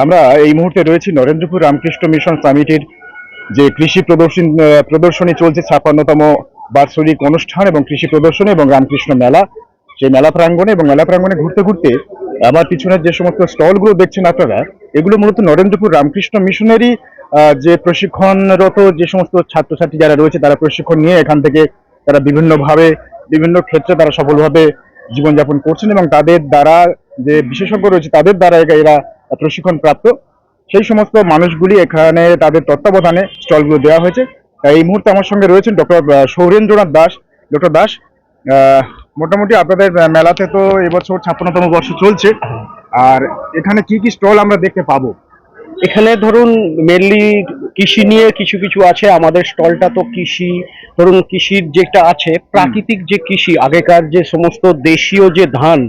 আমরা এই মুহূর্তে রয়েছি নরেন্দ্রপুর রামকৃষ্ণ মিশন সামিটের যে কৃষি প্রদর্শন প্রদর্শনী চলছে ছাপ্পান্নতম বার্ষিক অনুষ্ঠান এবং কৃষি প্রদর্শনী এবং রামকৃষ্ণ মেলা। সেই মেলা প্রাঙ্গণে এবং মেলা প্রাঙ্গণে ঘুরতে ঘুরতে আমার পিছনের যে সমস্ত স্টলগুলো দেখছেন আপনারা, এগুলো মূলত নরেন্দ্রপুর রামকৃষ্ণ মিশনেরই যে প্রশিক্ষণরত যে সমস্ত ছাত্রছাত্রী যারা রয়েছে, তারা প্রশিক্ষণ নিয়ে এখান থেকে তারা বিভিন্নভাবে, বিভিন্ন ক্ষেত্রে তারা সফলভাবে জীবনযাপন করছেন এবং তাদের দ্বারা যে বিশেষজ্ঞ রয়েছে, তাদের দ্বারা এরা প্রশিক্ষণ প্রাপ্ত সেই সমস্ত মানুষগুলি এখানে তাদের তত্ত্বাবধানে স্টলগুলো দেওয়া হয়েছে। এই মুহূর্তে আমার সঙ্গে রয়েছেন ডক্টর সৌরেন্দ্রনাথ দাস। ডক্টর দাস মোটামুটি আপনাদের মেলাতে তো এবছর ছাপ্পান্নতম বর্ষ চলছে। আর এখানে কি কি স্টল আমরা দেখতে পাবো? এখানে ধরুন মেনলি কৃষি নিয়ে কিছু কিছু আছে আমাদের স্টলটা তো কৃষি ধরুন কৃষির যেটা আছে প্রাকৃতিক যে কৃষি আগেকার যে সমস্ত দেশীয় যে ধান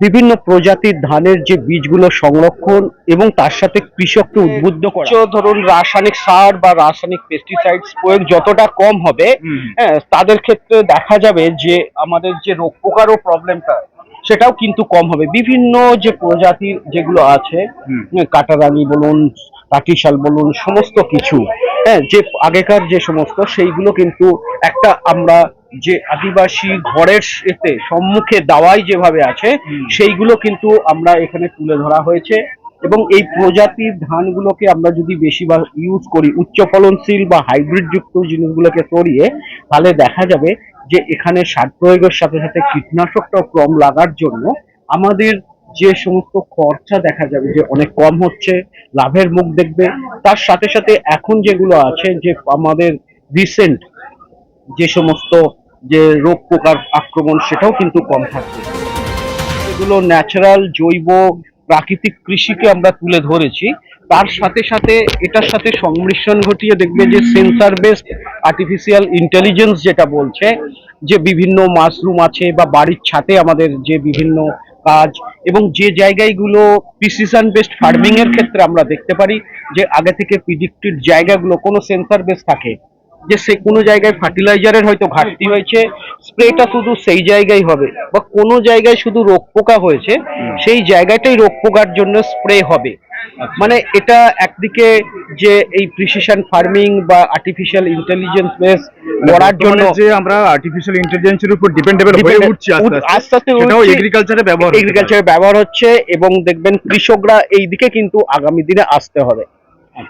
বিভিন্ন প্রজাতির ধানের যে বীজগুলো সংরক্ষণ এবং তার সাথে কৃষককে উদ্বুদ্ধ করা। ধরুন রাসায়নিক সার বা রাসায়নিক পেস্টিসাইডস প্রয়োগ যতটা কম হবে হ্যাঁ তাদের ক্ষেত্রে দেখা যাবে যে আমাদের যে রোগ পোকারও প্রবলেমটা সেটাও কিন্তু কম হবে। বিভিন্ন যে প্রজাতির যেগুলো আছে কাটারাঙি কাটারানি বলুন কাটিশাল বলুন সমস্ত কিছু হ্যাঁ যে আগেকার যে সমস্ত সেইগুলো কিন্তু একটা আমরা যে আদিবাসী ঘরের এতে সম্মুখে দাওয়াই যেভাবে আছে সেইগুলো কিন্তু আমরা এখানে তুলে ধরা হয়েছে। এবং এই প্রজাতির ধানগুলোকে আমরা যদি বেশিরভাগ ইউজ করি, উচ্চ ফলনশীল বা হাইব্রিড যুক্ত জিনিসগুলোকে সরিয়ে, তাহলে দেখা যাবে যে এখানে সার প্রয়োগের সাথে সাথে কীটনাশকটাও কম লাগার জন্য আমাদের যে সমস্ত খরচা দেখা যাবে যে অনেক কম হচ্ছে, লাভের মুখ দেখবে, তার সাথে সাথে এখন যেগুলো আছে যে আমাদের রিসেন্ট যে সমস্ত যে রোগ পোকার আক্রমণ, সেটাও কিন্তু কম থাকবে। এগুলো ন্যাচারাল জৈব প্রাকৃতিক কৃষিকে আমরা তুলে ধরেছি। তার সাথে সাথে এটার সাথে সংমিশ্রণ ঘটিয়ে দেখবে যে সেন্সার বেসড আর্টিফিশিয়াল ইন্টেলিজেন্স যেটা বলছে, যে বিভিন্ন মাশরুম আছে বা বাড়ির ছাদে আমাদের যে বিভিন্ন কাজ এবং যে জায়গাগুলো প্রিসিশন বেসড ফার্মিংয়ের ক্ষেত্রে আমরা দেখতে পারি যে আগে থেকে প্রিডিক্টেড জায়গাগুলো কোনো সেন্সার বেস থাকে যে সে কোনো জায়গায় ফার্টিলাইজারের হয়তো ঘাটতি হয়েছে স্প্রেটা শুধু সেই জায়গায় হবে বা কোনো জায়গায় শুধু রোগ পোকা হয়েছে সেই জায়গাটাই রোগ পোকার জন্য স্প্রে হবে। মানে এটা একদিকে যে এই প্রিসিশন ফার্মিং বা আর্টিফিশিয়াল ইন্টেলিজেন্স বেস করার জন্য যে আমরা আর্টিফিশিয়াল ইন্টেলিজেন্সের উপর ডিপেন্ডেবল হয়ে উঠছি আস্তে আস্তে সেটাও এগ্রিকালচারে ব্যবহার এগ্রিকালচারে ব্যবহার হচ্ছে এবং দেখবেন কৃষকরা এই দিকে কিন্তু আগামী দিনে আসতে হবে।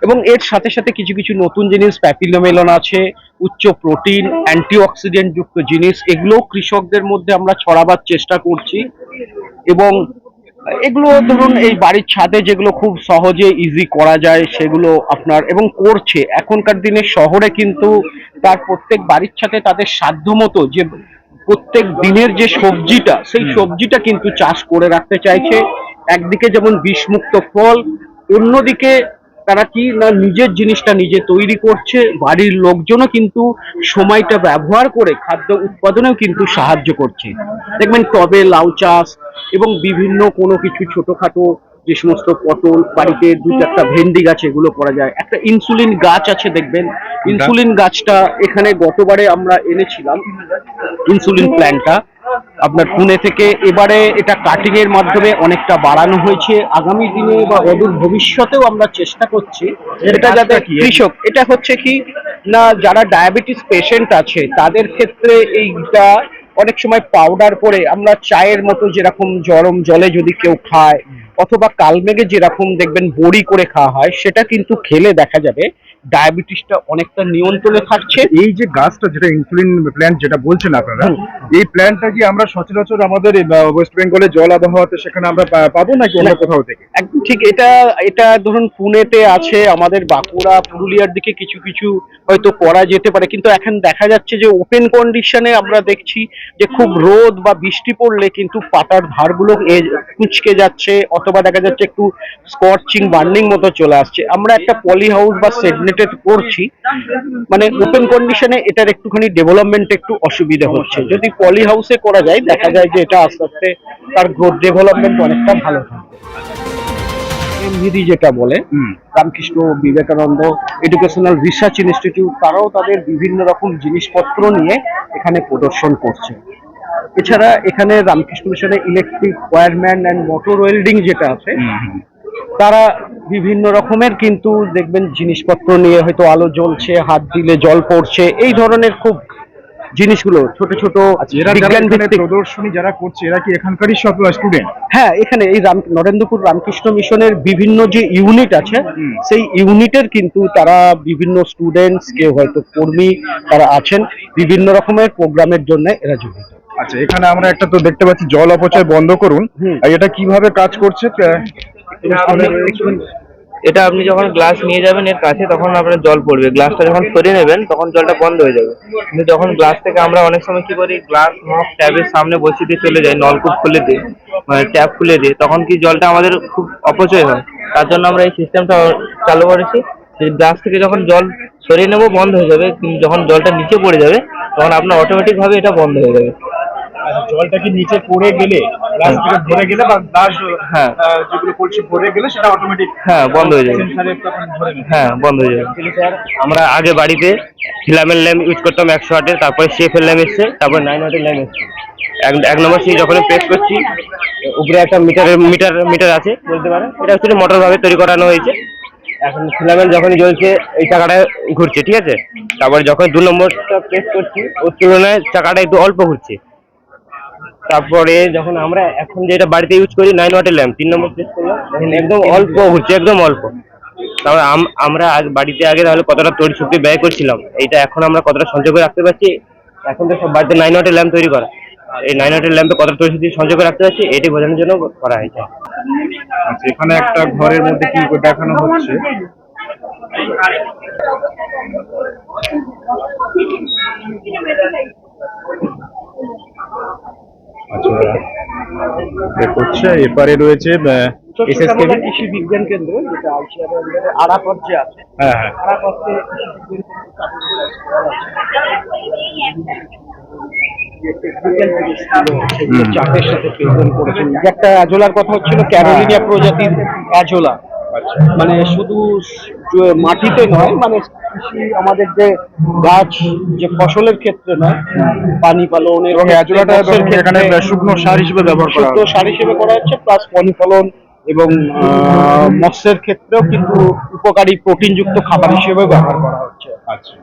এবং এর সাথে সাথে কিছু কিছু নতুন জিনিস প্যাপিলোমেলন আছে উচ্চ প্রোটিন অ্যান্টিঅক্সিডেন্ট যুক্ত জিনিস এগুলো কৃষকদের মধ্যে আমরা ছড়াবার চেষ্টা করছি। এবং এগুলো ধরুন এই বাড়ির ছাদে যেগুলো খুব সহজে ইজি করা যায় সেগুলো আপনার এবং করছে। এখনকার দিনে শহরে কিন্তু তার প্রত্যেক বাড়ির ছাদে তাদের সাধ্য মতো যে প্রত্যেক দিনের যে সবজিটা সেই সবজিটা কিন্তু চাষ করে রাখতে চাইছে। একদিকে যেমন বিষমুক্ত ফল অন্যদিকে তারা কি না নিজের জিনিসটা নিজে তৈরি করছে বাড়ির লোকজনও কিন্তু সময়টা ব্যবহার করে খাদ্য উৎপাদনেও কিন্তু সাহায্য করছে। দেখবেন টবে লাউ চাষ এবং বিভিন্ন কোনো কিছু ছোটখাটো যে সমস্ত পটল বাড়িতে দু চারটা ভেন্ডি গাছ এগুলো করা যায়। একটা ইনসুলিন গাছ আছে দেখবেন। ইনসুলিন গাছটা এখানে গতবারে আমরা এনেছিলাম ইনসুলিন প্ল্যান্টটা। আপনার পুনে থেকে এবারে এটা কাটিং এর মাধ্যমে অনেকটা বাড়ানো হয়েছে। আগামী দিনে বা অদূর ভবিষ্যতেও আমরা চেষ্টা করছি। এটা যাতে কি? কৃষক এটা হচ্ছে কি না যারা ডায়াবেটিস পেশেন্ট আছে তাদের ক্ষেত্রে এইটা অনেক সময় পাউডার করে আমরা চায়ের মতো যেরকম গরম জলে যদি কেউ খায় অথবা কালমেঘে যেরকম দেখবেন বড়ি করে খাওয়া হয় সেটা কিন্তু খেলে দেখা যাবে। ডায়াবেটিসটা অনেকটা নিয়ন্ত্রণে থাকছে এই যে গাছটা যেটা ইনসুলিন প্ল্যান্ট যেটা বলছেন আপনারা। এই প্ল্যান্টটা কি আমরা সচরাচর আমাদের ওয়েস্ট বেঙ্গলে জল আবহাওয়াতে সেখানে আমরা পাবো নাকি অন্য। কোথাও থেকে একদম ঠিক এটা এটা ধরুন পুনেতে আছে আমাদের বাঁকুড়া পুরুলিয়ার দিকে কিছু কিছু হয়তো করা যেতে পারে কিন্তু এখন দেখা যাচ্ছে যে ওপেন কন্ডিশনে আমরা দেখছি যে খুব রোদ বা বৃষ্টি পড়লে কিন্তু পাতার ধারগুলো কুঁচকে যাচ্ছে অথবা দেখা যাচ্ছে একটু স্কর্চিং বার্নিং মতো চলে আসছে আমরা একটা পলি হাউস বা সেডনেট যেটা করছি মানে ওপেন কন্ডিশনে এটার একটুখানি ডেভেলপমেন্ট একটু অসুবিধা হচ্ছে। যদি পলি হাউসে করা যায় দেখা যায় যে এটা আস্তে আস্তে তার গ্রোথ ডেভেলপমেন্ট অনেকটা ভালো থাকবে। এমভিডি যেটা বলে Ramakrishna Vivekananda educational research institute তারাও তাদের বিভিন্ন রকম জিনিসপত্র নিয়ে এখানে প্রদর্শন করছে। এছাড়া এখানে রামকৃষ্ণ মিশনে electric wireman and motor welding যেটা আছে। তারা বিভিন্ন রকমের কিন্তু দেখবেন জিনিসপত্র নিয়ে হয়তো আলো জ্বলছে হাত দিলে জল পড়ছে এই ধরনের খুব জিনিসগুলো ছোট ছোট আচ্ছা বিজ্ঞান ভিত্তিক। প্রদর্শনী যারা করছে এরা কি এখানকারই সব স্টুডেন্ট হ্যাঁ এখানে এই রাম নরেন্দ্রপুর রামকৃষ্ণ মিশনের বিভিন্ন যে ইউনিট আছে সেই ইউনিটের কিন্তু তারা বিভিন্ন স্টুডেন্টস কেউ হয়তো কর্মী তারা আছেন বিভিন্ন রকমের প্রোগ্রামের জন্য এরা জড়িত। আচ্ছা এখানে আমরা একটা তো দেখতে পাচ্ছি জল অপচয় বন্ধ করুন। এটা কীভাবে কাজ করছে? এটা আপনি যখন গ্লাস নিয়ে যাবেন এর কাছে তখন আপনার জল পড়বে। গ্লাসটা যখন সরিয়ে নেবেন তখন জলটা বন্ধ হয়ে যাবে। কিন্তু যখন গ্লাস থেকে আমরা অনেক সময় কি করি গ্লাস মগ ট্যাবের সামনে বসিয়ে দিয়ে চলে যাই নলকূপ খুলে দিয়ে মানে ট্যাপ খুলে দিয়ে তখন কি জলটা আমাদের খুব অপচয় হয়। তার জন্য আমরা এই সিস্টেমটা চালু করেছি। যে গ্লাস থেকে যখন জল সরিয়ে নেব বন্ধ হয়ে যাবে। কিন্তু যখন জলটা নিচে পড়ে যাবে তখন আপনার অটোমেটিকভাবে এটা বন্ধ হয়ে যাবে। আচ্ছা, জলটা কি নিচে পড়ে গেলে ভরে গেলে বা গ্লাস হ্যাঁ। যেগুলো পড়ছে ভরে গেলে সেটা অটোমেটিক হ্যাঁ বন্ধ হয়ে যাবে। হ্যাঁ বন্ধ হয়ে যাবে। আমরা আগে বাড়িতে ফিলামের ল্যাম্প ইউজ করতাম একশো ওয়াটের তারপরে শেফের ল্যাম্প এসছে তারপরে নাইন ওয়াটের ল্যাম্প এসছে। এক এক নম্বর সেই যখন প্রেস করছি উপরে একটা মিটার মিটার মিটার আছে বলতে পারেন। এটা হচ্ছে মোটর ভাবে তৈরি করানো হয়েছে। এখন ফিলামেন্ট যখনই জ্বলছে এই চাকাটা ঘুরছে ঠিক আছে? তারপরে যখন দু নম্বরটা প্রেস করছি ওর তুলনায় চাকাটা একটু অল্প ঘুরছে। তারপরে যখন আমরা এখন যেটা বাড়িতে ইউজ করি নাইন ওয়াটের ল্যাম্প তিন নম্বর প্রেস করলাম একদম অল্প ঘুরছে, একদম অল্প। তারপরে আম- আমরা বাড়িতে আগে তাহলে কতটা তৈরি শক্তি ব্যয় করছিলাম, এইটা এখন আমরা কতটা সঞ্চয় করে রাখতে পারছি, এখন তো সব বাড়িতে নাইন ওয়াটের ল্যাম্প তৈরি করা। এই নাইন ওয়াটের ল্যাম্পে কতটা তৈরি শক্তি সঞ্চয় করে রাখতে পারছি, এটি বোঝানোর জন্য করা হয়েছে। আচ্ছা এখানে একটা ঘরের মধ্যে কি দেখানো হচ্ছে? আচ্ছা। করছে এপারে রয়েছে এসএসকেবি কৃষি বিজ্ঞান কেন্দ্র যেটা আইসিআর আরাফত যে আছে। হ্যাঁ হ্যাঁ। সাথে করেছেন একটা অ্যাজোলার কথা হচ্ছিল ক্যারোলিনিয়া প্রজাতির অ্যাজোলা। মানে শুধু মাটিতে নয় মানে কৃষি আমাদের যে গাছ যে ফসলের ক্ষেত্রে নয় পানি পালনের এবং অ্যাজোলাটা এখানে শুকনো সার হিসেবে ব্যবহার করা হয়। সার হিসেবে করা হচ্ছে প্লাস পানি ফলন এবং আহ, মৎস্যের ক্ষেত্রেও কিন্তু উপকারী প্রোটিনযুক্ত খাবার হিসেবে ব্যবহার করা হচ্ছে। আচ্ছা।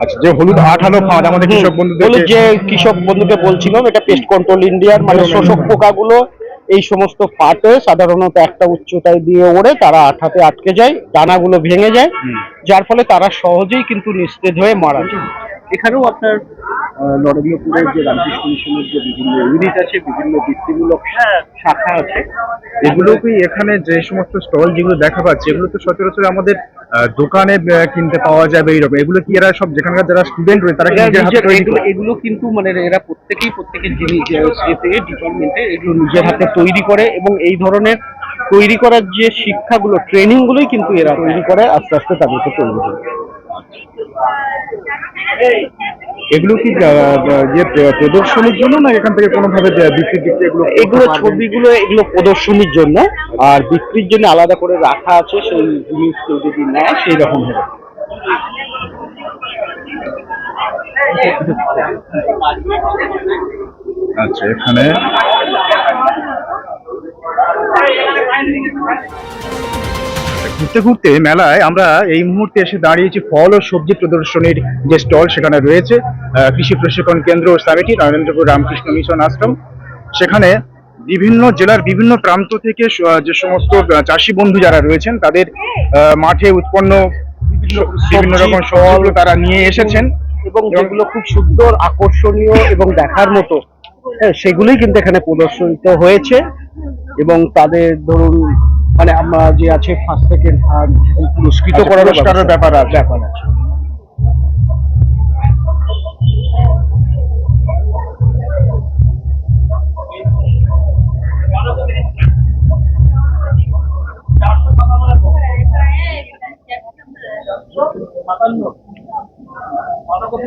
আচ্ছা যে হলুদ আঠালো ফাঁদ আমাদের কৃষক বলে হলুদ যে কৃষক বন্ধুকে বলছিলাম এটা পেস্ট কন্ট্রোল ইন্ডিয়ার মানে শোষক পোকাগুলো এই সমস্ত ফাটে সাধারণত একটা উচ্চতায় দিয়ে ওড়ে তারা আঠাতে আটকে যায় দানাগুলো ভেঙে যায় যার ফলে তারা সহজেই কিন্তু নিস্তেজ হয়ে মারা যায়। এখানেও আপনার আহ, নরেন্দ্রপুরের যে রামকৃষ্ণ মিশনের যে বিভিন্ন ইউনিট আছে বিভিন্ন বৃত্তিমূলক শাখা আছে এগুলো কি এখানে যে সমস্ত স্টল যেগুলো দেখা পাচ্ছে এগুলো তো সচরাচর আমাদের আহ, দোকানে কিনতে পাওয়া যাবে এইরকম। এগুলো কি এরা সব যেখানকার যারা স্টুডেন্ট রয়েছে তারা এগুলো কিন্তু মানে এরা প্রত্যেকেই প্রত্যেকের জিনিস ডিপার্টমেন্টে এগুলো নিজের হাতে তৈরি করে এবং এই ধরনের তৈরি করার যে শিক্ষাগুলো ট্রেনিং গুলোই কিন্তু এরা তৈরি করে আস্তে আস্তে তাদেরকে তৈরি করে। এগুলো কি যে প্রদর্শনীর জন্য না এখান থেকে কোনোভাবে বিক্রির দিক এগুলো এগুলো ছবিগুলো এগুলো প্রদর্শনীর জন্য। আর বিক্রির জন্য আলাদা করে রাখা আছে সেই জিনিস কেউ যদি নেয় সেই রকম হবে। আচ্ছা এখানে ঘুরতে ঘুরতে মেলায় আমরা এই মুহূর্তে এসে দাঁড়িয়েছি ফল ও সবজি প্রদর্শনীর যে স্টল সেখানে রয়েছে কৃষি প্রশিক্ষণ কেন্দ্র ও সামিটি নরেন্দ্রপুর রামকৃষ্ণ মিশন আশ্রম। সেখানে বিভিন্ন জেলার বিভিন্ন প্রান্ত থেকে যে সমস্ত চাষি বন্ধু যারা রয়েছেন তাদের মাঠে উৎপন্ন বিভিন্ন রকম সবজিগুলো তারা নিয়ে এসেছেন। এবং যেগুলো খুব সুন্দর আকর্ষণীয় এবং দেখার মতো হ্যাঁ সেগুলোই কিন্তু এখানে প্রদর্শিত হয়েছে। এবং তাদের ধরুন মানে আমরা যে আছে ফার্স্ট সেকেন্ড থার্ড পুরস্কৃত আচ্ছা, করার ব্যাপার আছে। ব্যাপার আছে। বাঁধাকপি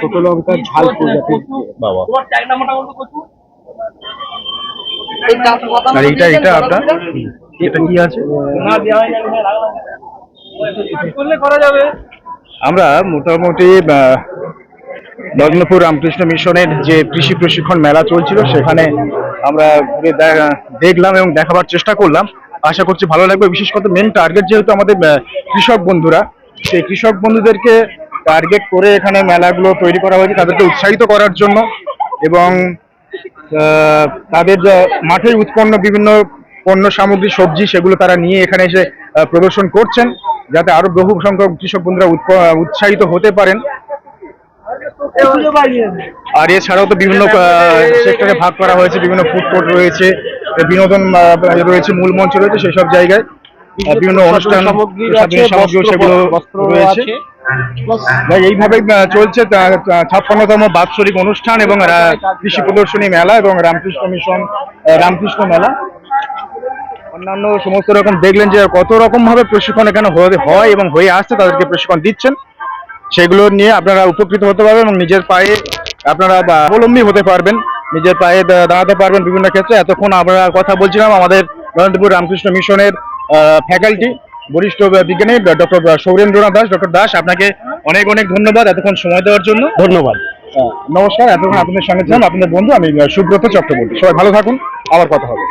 ছোট লঙ্কার ঝাল বাবা এইটা এটা আপনার? এটা কি আছে? আমরা মোটামুটি লগ্নপুর রামকৃষ্ণ মিশনের যে কৃষি প্রশিক্ষণ মেলা চলছিল, সেখানে আমরা ঘুরে দেখলাম এবং দেখাবার চেষ্টা করলাম। আশা করছি ভালো লাগবে। বিশেষ করে মেন টার্গেট যেহেতু আমাদের কৃষক বন্ধুরা সেই কৃষক বন্ধুদেরকে টার্গেট করে এখানে মেলাগুলো তৈরি করা হয়েছে, তাদেরকে উৎসাহিত করার জন্য এবং তাদের মাঠে উৎপন্ন বিভিন্ন পণ্য সামগ্রী, সবজি, সেগুলো তারা নিয়ে এখানে এসে প্রদর্শন করছেন, যাতে আরও বহু সংখ্যক কৃষক বন্ধুরা উৎসাহিত হতে পারেন। আর এছাড়াও তো বিভিন্ন সেক্টরে ভাগ করা হয়েছে, বিভিন্ন ফুড কোর্ট রয়েছে, বিনোদন রয়েছে, মূল মঞ্চ রয়েছে, সেসব জায়গায়। বিভিন্ন অনুষ্ঠান? সেগুলো রয়েছে? আছে। এইভাবে চলছে ছাপ্পান্নতম বাৎসরিক অনুষ্ঠান এবং কৃষি প্রদর্শনী মেলা এবং রামকৃষ্ণ মিশন রামকৃষ্ণ মেলা। অন্যান্য সমস্ত রকম দেখলেন যে কত রকম ভাবে প্রশিক্ষণ এখানে হয় এবং হয়ে আসছে তাদেরকে প্রশিক্ষণ দিচ্ছেন। সেগুলো নিয়ে আপনারা উপকৃত হতে পারবেন এবং নিজের পায়ে আপনারা বা অবলম্বী হতে পারবেন। নিজের পায়ে দাঁড়াতে পারবেন বিভিন্ন ক্ষেত্রে। এতক্ষণ আমরা কথা বলছিলাম আমাদের নরেন্দ্রপুর রামকৃষ্ণ মিশনের ফ্যাকাল্টি বরিষ্ঠ বিজ্ঞানী ডক্টর সৌরেন্দ্রনাথ দাস ডক্টর দাস আপনাকে অনেক অনেক ধন্যবাদ এতক্ষণ সময় দেওয়ার জন্য। ধন্যবাদ। নমস্কার এতক্ষণ আপনাদের সঙ্গে ছিলাম আপনাদের বন্ধু আমি সুব্রত চক্রবর্তী সবাই ভালো থাকুন আবার কথা হবে।